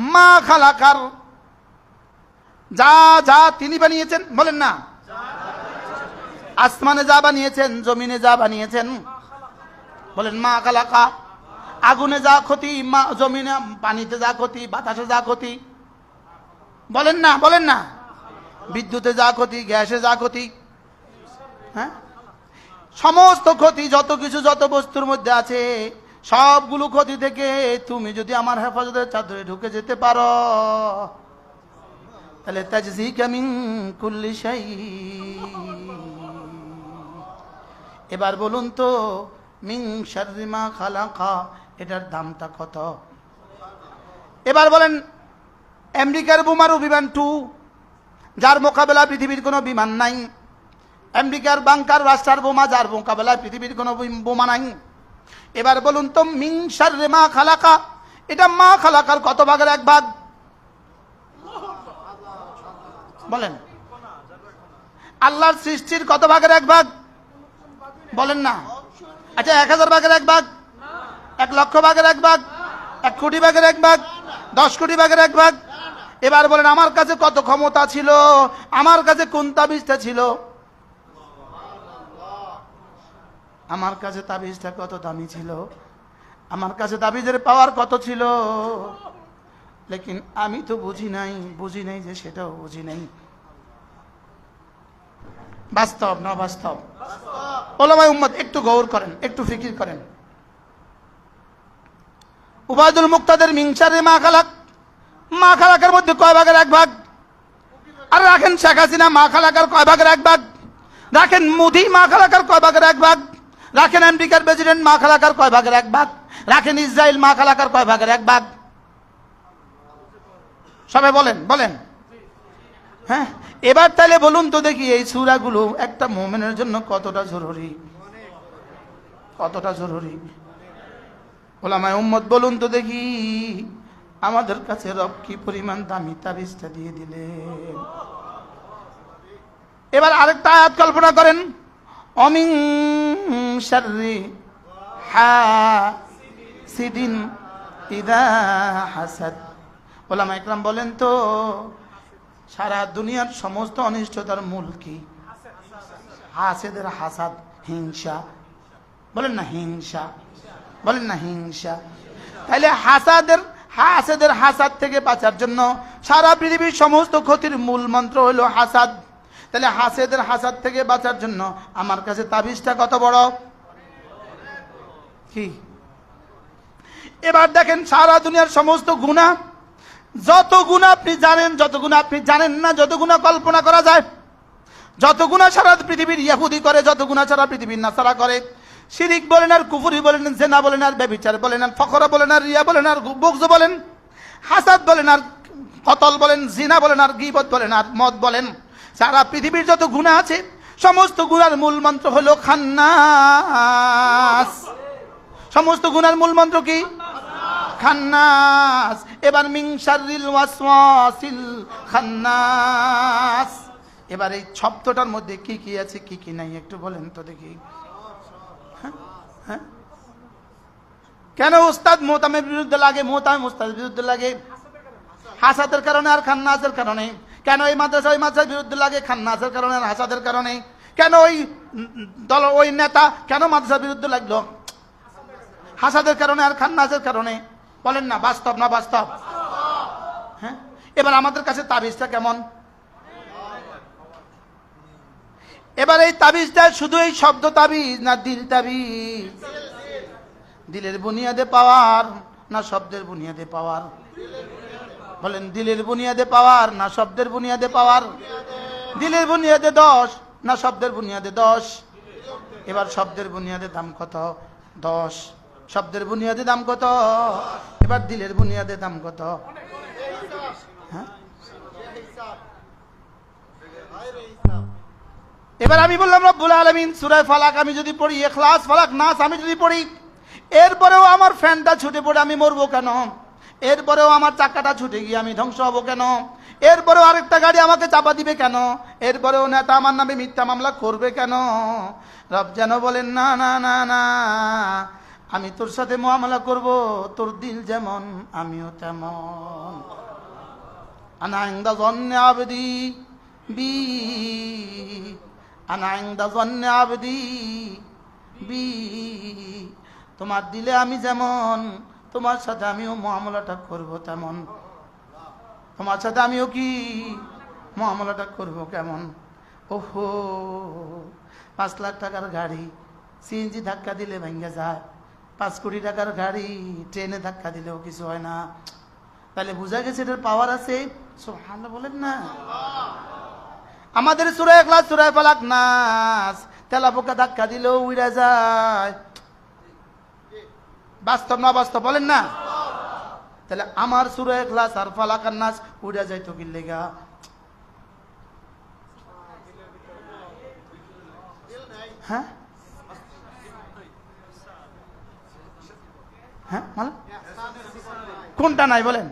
মা খালাকার। যা যা তিনি বানিয়েছেন, বলেন না। আসমানে যা বানিয়েছেন, জমিনে যা বানিয়েছেন, বলেন মা খালাকা। আগুনে যা ক্ষতি, মা জমিনে, পানিতে যা ক্ষতি, বাতাসে যা ক্ষতি। বলেন না বলেন না। বিদ্যুতে যা ক্ষতি, গ্যাসে যা ক্ষতি হ্যাঁ? সমস্ত ক্ষতি, যত কিছু, যত বস্তুর মধ্যে আছে সবগুলো ক্ষতি থেকে তুমি যদি আমার হেফাজতের চাদরে ঢুকে যেতে পারো। তাহলে তাজজি কামিং কুল্লি শাই। এবার বলুন তো মিং শারিমা খালাকা, এটার দামটা কত? এবার বলেন, আমেরিকার বোমারু বিমান টু, যার মোকাবেলা পৃথিবীর কোনো বিমান নাই। আমেরিকার বাংকার রাষ্ট্রার বোমা, যার মোকাবেলা পৃথিবীর কোনো বোমা নাই। এবার বলুন তো মিংসার মা খালাকা। এটা মা খালাকার কত ভাগের এক ভাগ? বলেন। আল্লাহর সৃষ্টির কত ভাগের এক ভাগ? বলেন না। আচ্ছা এক হাজার ভাগের এক ভাগ? এক লক্ষ ভাগের এক ভাগ? এক কোটি ভাগের এক ভাগ? দশ কোটি ভাগের এক ভাগ? এবার বলেন, আমার কাছে কত ক্ষমতা ছিল? আমার কাছে কোন তাবিজটা ছিল? আমার কাছে তাবিজটা কত দামি ছিল? আমার কাছে তাবিজের পাওয়ার কত ছিল? লেকিন আমি তো বুঝি নাই বুঝি নাই যে সেটাও বুঝি নাই। বাস্তব না বাস্তব? ওলামাই উম্মত, একটু গৌর করেন, একটু ফিকির করেন। উবায়দুল মুক্তাদের মিংসারে মা খালাক, মা খালাকের মধ্যে কয় ভাগের এক ভাগ? আর রাখেন শেখ হাসিনা মা খালাকার কয় ভাগের এক ভাগ? রাখেন মোদি মা খালাকার কয় ভাগের এক ভাগ? রাখেন আমেরিকার প্রেসিডেন্ট, মা খালাকার কয় ভাগের এক ভাগ? রাখেন ইসরায়েল, মা খালাকার কয় ভাগের এক ভাগ? সবাই বলেন বলেন। হ্যাঁ এবার তাহলে বলুন তো দেখি এই সুরাগুলো একটা মোমেনের জন্য কতটা জরুরি? কতটা জরুরি? ওলামায় উম্মত, বলুন তো দেখি আমাদের কাছে রব কি পরিমাণ দামি তাবিজটা দিয়ে দিলেন। এবার আরেকটা আয়াত কল্পনা করেন। অমিং শাররি হাসিদিন ইদা হাসাদ ওলামা একরাম বলেন তো, সারা দুনিয়ার সমস্ত অনিষ্টতার মূল কি? হাসেদের হাসাদ, হিংসা। বলেন না হিংসা। বলেন না হিংসা। তাহলে হাসাদের, হাসেদের হাসাদ থেকে বাঁচার জন্য সারা পৃথিবীর সমস্ত ক্ষতির মূল মন্ত্র হলো হাসাদ। তাহলে হাসেদের হাসাদ থেকে বাঁচার জন্য আমার কাছে তাবিজটা কত বড়? কি? এবার দেখেন সারা দুনিয়ার সমস্ত গুণা যত গুণা আপনি জানেন, যত গুণা আপনি জানেন না, যত গুণা কল্পনা করা যায়, যত গুণা সারা পৃথিবীর ইয়াহুদি করে, যত গুণা সারা পৃথিবীর নাসারা করে, শিরিক বলেন আর কুফুরি বলেন, জেনা বলেন আর ব্যবিচার বলেন আর ফখরা বলেন আর রিয়া বলেন আর বকজ বলেন, হাসাদ বলেন আর কতল বলেন, জিনা বলেন আর গিবত বলেন আর মদ বলেন। সারা পৃথিবীর যত গুণা আছে, সমস্ত গুণার মূল মন্ত্র হলো খান্নাস। সমস্ত গুণার মূল মন্ত্র কি? খান্নাস। এবার মিংসারিল ওয়াসওয়াসিল খান্নাস। এবার এই শব্দটার মধ্যে কি কি আছে, কি কি নাই, একটু বলেন তো দেখি। হ্যাঁ? হ্যাঁ? কেন উস্তাদ মোহতামের বিরুদ্ধে লাগে মোহতাম উস্তাদের বিরুদ্ধে লাগে? হাসাদের কারণে আর খান্নাসের কারণে? কেন এই মাদ্রাসা, ওই মাদ্রাসার বিরুদ্ধে লাগে খান্নাসের কারণে হাসাদের কারণে? কেন ওই দল, ওই নেতা, কেন মাদ্রাসার বিরুদ্ধে লাগল? হাসাদের কারণে আর খান্নাসের কারণে? বলেন না, বাস্তব না বাস্তব? হ্যাঁ? এবার আমাদের কাছে তাবিজটা কেমন? এবার এই তাবিজটা শুধু এই শব্দ তাবিজ না দিল তাবিজ? দিলের বুনিয়াদে পাওয়ার না শব্দের বুনিয়াদে পাওয়ার? বলেন, দিলের বুনিয়াদে পাওয়ার, না শব্দের বুনিয়াদে পাওয়ার? দিলের বুনিয়াদে দশ, না শব্দের বুনিয়াদে দশ? এবার শব্দের বুনিয়াদে দাম কত? দশ। শব্দের বুনিয়াদে দাম কত? এবার দিলের বুনিয়াদে দাম কত? হ্যাঁ? এবার আমি বললাম, রব্বুল আলমিন, সুরায় ফালাক, আমি যদি পড়ি এখলাস ফালাক, নাস আমি যদি পড়ি, এরপরেও আমার ফ্যানটা ছুটে পড়ে, আমি মরবো কেন? এরপরেও আমার চাকাটা ছুটে গিয়ে আমি ধ্বংস হব কেন? এরপরেও আরেকটা গাড়ি আমাকে চাপা দিবে কেন? এরপরেও নেতা আমার নামে মিথ্যা মামলা করবে কেন? রব যেন বলেন, না না না না, আমি তোর সাথে মুআমালা করব, তোর দিল যেমন, আমিও তেমন। আনা ইনদা জন্নে আবদি, বি। আনা ইনদা জন্নে আবদি, বি। তোমার দিলে আমি যেমন তোমার সাথে আমিও মহামলাটা করব তেমন। তোমার সাথে আমিও কি মহামলাটা করব কেমন? ওহো, পাঁচ লাখ টাকার গাড়ি, সিএনজি ধাক্কা দিলে ভেঙে যায়। পাঁচ কোটি টাকার গাড়ি, ট্রেনে ধাক্কা দিলেও কিছু হয় না। তাহলে বোঝা গেছে এটার পাওয়ার আছে? সুবহানাল্লাহ বলেন না। আমাদের সুরায় ক্লাস সুরায় পালাক নাচ তেলা পোকা ধাক্কা দিলেও উড়ে যায়। বাস্তব না বাস্তব বলেন না তাহলে আমার সুরায় ক্লাস আর ফালাকার নাচ উড়ে যায় তো কিল্লেগা হ্যাঁ হ্যাঁ মানে কোনটা নাই বলেন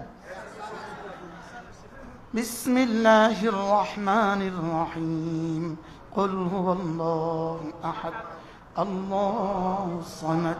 بسم الله الرحمن الرحيم قل هو الله أحد الله الصمد